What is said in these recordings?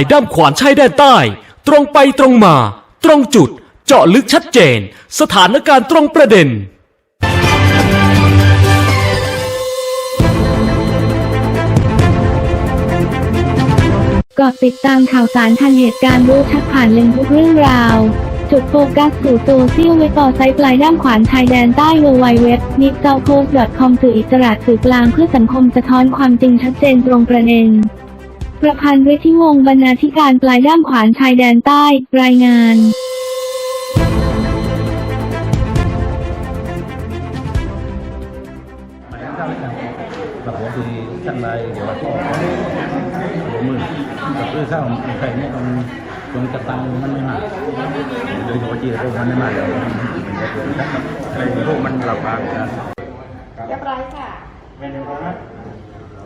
ายด้ามขวานชายแดนใต้ ตรงไปตรงมา ตรงจุด เจาะลึกชัดเจน สถานการณ์ตรงประเด็น เกาะติดตามข่าวสารทันเหตุการณ์รู้ชัดผ่านเลนทุกเรื่องราว จุดโฟกัสสู่โซเชียลเว็บต่อไซต์ปลายด้ามขวานชายแดนใต้ w w w n i p s o u t p o s t c o m สื่ออิสระสื่อกลางเพื่อสังคมสะท้อนความจริงชัดเจนตรงประเด็น ประพันธ์ฤทธิวงศ์บรรณาธิการปลายด้ามขวานชายแดนใต้ รายงานกับผมคือช่างนเดี๋ยวก็มือกับเรื่อข้าวไข่เนี่ยมันตรงกระตังมันไม่มากโดยเฉพาะจีนพวกมันไม่มากเดี๋ยวมันอะไรพวกมันหลับบางนะเรียบร้อยค่ะ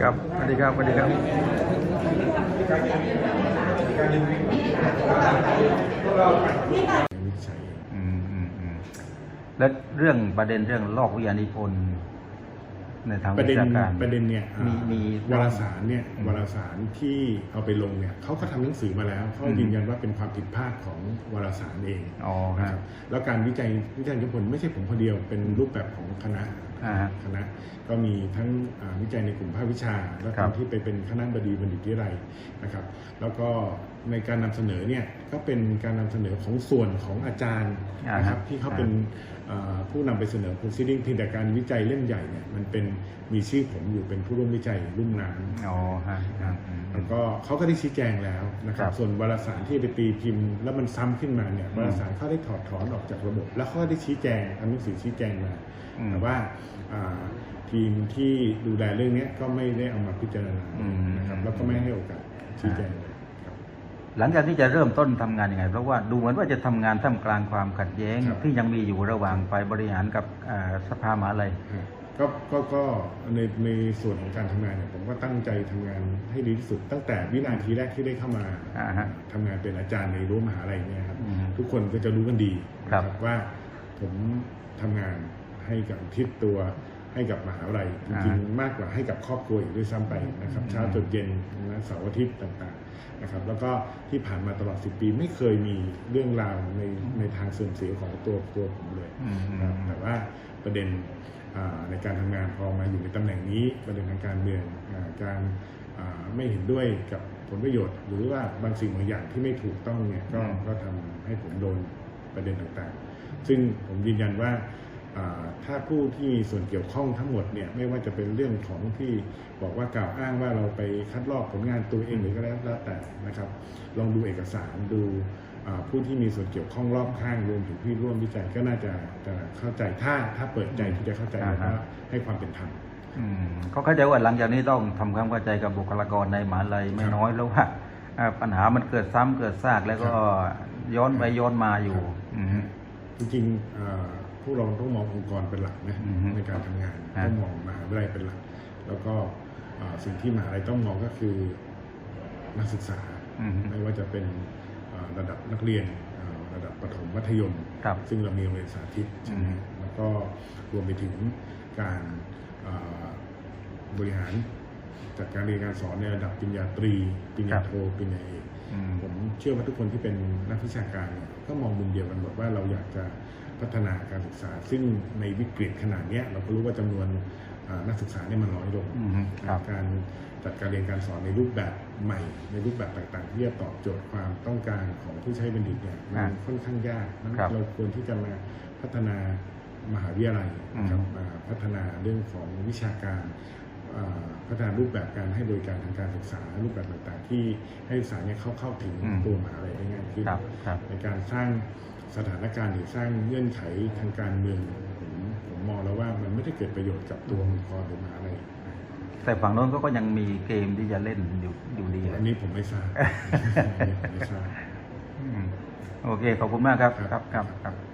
ครับสวัสดีครับสวัสดีครับแล้วเรื่องประเด็นเรื่องลอกวิทยานิพนธ์ ในทางประวิเด็นชาการ ประเด็นเนี่ยมีอ่ามีวารสารเนี่ยอืมวารสารที่เอาไปลงเนี่ยเขาก็ทำหนังสือมาแล้วเขาอืม ยืนยันว่าเป็นความผิดพลาดของวารสารเองอ๋อคนะรับแล้วการวิจัยวิจัยนิพนธ์ไม่ใช่ผมคนเดียวเป็นรูปแบบของคณะ อ่าฮะ คณะก็มีทั้งอ่าวิจัยในกลุ่มภาควิชา และครัคบนที่ไปเป็นคณะบดีบัณฑิตวิทยาลัยนะครับ แล้วก็ในการนำเสนอเนี่ยก็เป็นการนำเสนอของส่วนของอาจารย์นะครับที่เขาเป็นอ่าผู้นำไปเสนอ proceeding เพียงแต่การวิจัยเล่มใหญ่เนี่ยมันเป็นมีชื่อผมอยู่เป็นผู้ร่วมวิจัยรุ่มน้ำ อ๋อฮะครับอืมแล้วก็เขาก็ได้ชี้แจงแล้วนะครัครับ บ ส่วนวารสารที่ไปตีพิมพ์ แล้วมันซ้ำขึ้นมาเนี่ยอืมวารสารเขาได้ถอดถอนออกจากระบบ แล้วเขาก็ได้ชี้แจงทำหนังสือชี้แจงมาอืม แต่ว่าอ่าทีมที่ดูแลเรื่องเนี้ยก็ไม่ได้เอามาพิจารณาอืมนะครับแล้วก็ไม่ให้โอกาสชี้แจงเลยครับหลังจากที่จะเริ่มต้นทำงานยังไง เพราะว่าดูเหมือนว่าจะทำงานท่ามกลางความขัดแย้งครับที่ยังมีอยู่ระหว่างฝ่ายบริหารกับอ่าสภามหาลัยก็ก็ก็ในในส่วนของการทำงานเนี่ยผมก็ตั้งใจทำงานให้ดีที่สุด ตั้งแต่วินาทีแรกที่ได้เข้ามาอ่าฮะทำงานเป็นอาจารย์ในรั้วมหาลัยเนี่ยครับอืมทุกคนก็จะรู้กันดีครับนะว่าผมทำงาน ให้กับทิศตัวให้กับมหาวิทยาลัยจริงๆมากกว่าให้กับครอบครัวอีกด้วยซ้ำไปนะครับเช้าจนเย็นนะเสาร์อาทิตย์ต่างๆนะครับ แล้วก็ที่ผ่านมาตลอด 10 ปีไม่เคยมีเรื่องราวในในทางเสื่อมเสียของตัวตัวผมเลยอืมนะครับแต่ว่าประเด็นอ่าในการทำงานพอมาอยู่ในตำแหน่งนี้ประเด็นทางการเมืองอาการอ่าไม่เห็นด้วยกับผลประโยชน์ หรือว่าบางสิ่งบางอย่างที่ไม่ถูกต้องเนี่ยก็อืมก็ทำให้ผมโดนประเด็นต่างๆ ซึ่งผมยืนยันว่าอ่า ถ้าผู้ที่มีส่วนเกี่ยวข้องทั้งหมดเนี่ยไม่ว่าจะเป็นเรื่องของที่บอกว่ากล่าวอ้างว่าเราไปคัดลอกผลงานตัวเองหรือก็แล้วแต่นะครับ ลองดูเอกสารดูอ่าผู้ที่มีส่วนเกี่ยวข้องรอบข้างรวมถึงที่ร่วมวิจัยก็น่าจะจะเข้าใจถ้าถ้าเปิดใจที่จะเข้าใจอ่าแล้วฮะก็ให้ความเป็นธรรมอืมเขาเข้าใจว่าหลังจากนี้ต้องทำความเข้าใจกับบุคลากรในมหาลัยไม่ครับน้อยแล้วว่าอ่าปัญหามันเกิดซ้ำเกิดซากแล้วก็ย้อนไปย้อนมาอยู่ครับอืมจริงๆ อ่าพวกเราต้องมององค์กรเป็นหลักนะอือฮึในการทำงานฮะต้องมองมหาวิทยาลัยเป็นหลัก แล้วก็อ่าสิ่งที่มหาลัยต้องมองก็คือนักศึกษาอืมไม่ว่าจะเป็นอ่าระดับนักเรียนอ่าระดับประถมมัธยมครับซึ่งเรามีโรงเรียนสาธิตใช่ไหมอืมแล้วก็รวมไปถึงการอ่าบริหารจัดการเรียนการสอนในระดับปริญญาตรีปริญญาโทปริญญาเอกอืมผมเชื่อว่าทุกคนที่เป็นนักวิชาการเนี่ยก็มองมุมเดียวกันหมดว่าเราอยากจะ พัฒนาการศึกษา ซึ่งในวิกฤตขนาดเนี้ยเราก็รู้ว่าจำนวนอ่านักศึกษาเนี่ยมันน้อยลงอืมครับการจัดการเรียนการสอนในรูปแบบใหม่ ในรูปแบบต่างๆ ที่จะตอบโจทย์ความต้องการของผู้ใช้บัณฑิตเนี่ยมันค่อนข้างยากนั้นครับเราควรที่จะมาพัฒนามหาวิทยาลัยนะครับอืมมาพัฒนาเรื่องของวิชาการอ่าพัฒนารูปแบบการให้บริการทางการศึกษารูปแบบต่างๆ ที่ให้ศึกษาเนี่ยเข้าเข้าถึงอืมตัวมหาลัยได้ง่ายขึ้นครับครับในการสร้าง สถานการณ์หรือสร้างเงื่อนไขทางการเมืองผมผมมองแล้วว่ามันไม่ได้เกิดประโยชน์กับตัวองค์กรหรือมหาลัยแต่ฝั่งโน้นเขาก็ยังมีเกมที่จะเล่นอยู่อยู่ดีเลอัยนนี้ผมไม่ทราบอันนี้ผมไม่ทราบอืมโอเค ขอบคุณมากครับ ครับครับครับครับ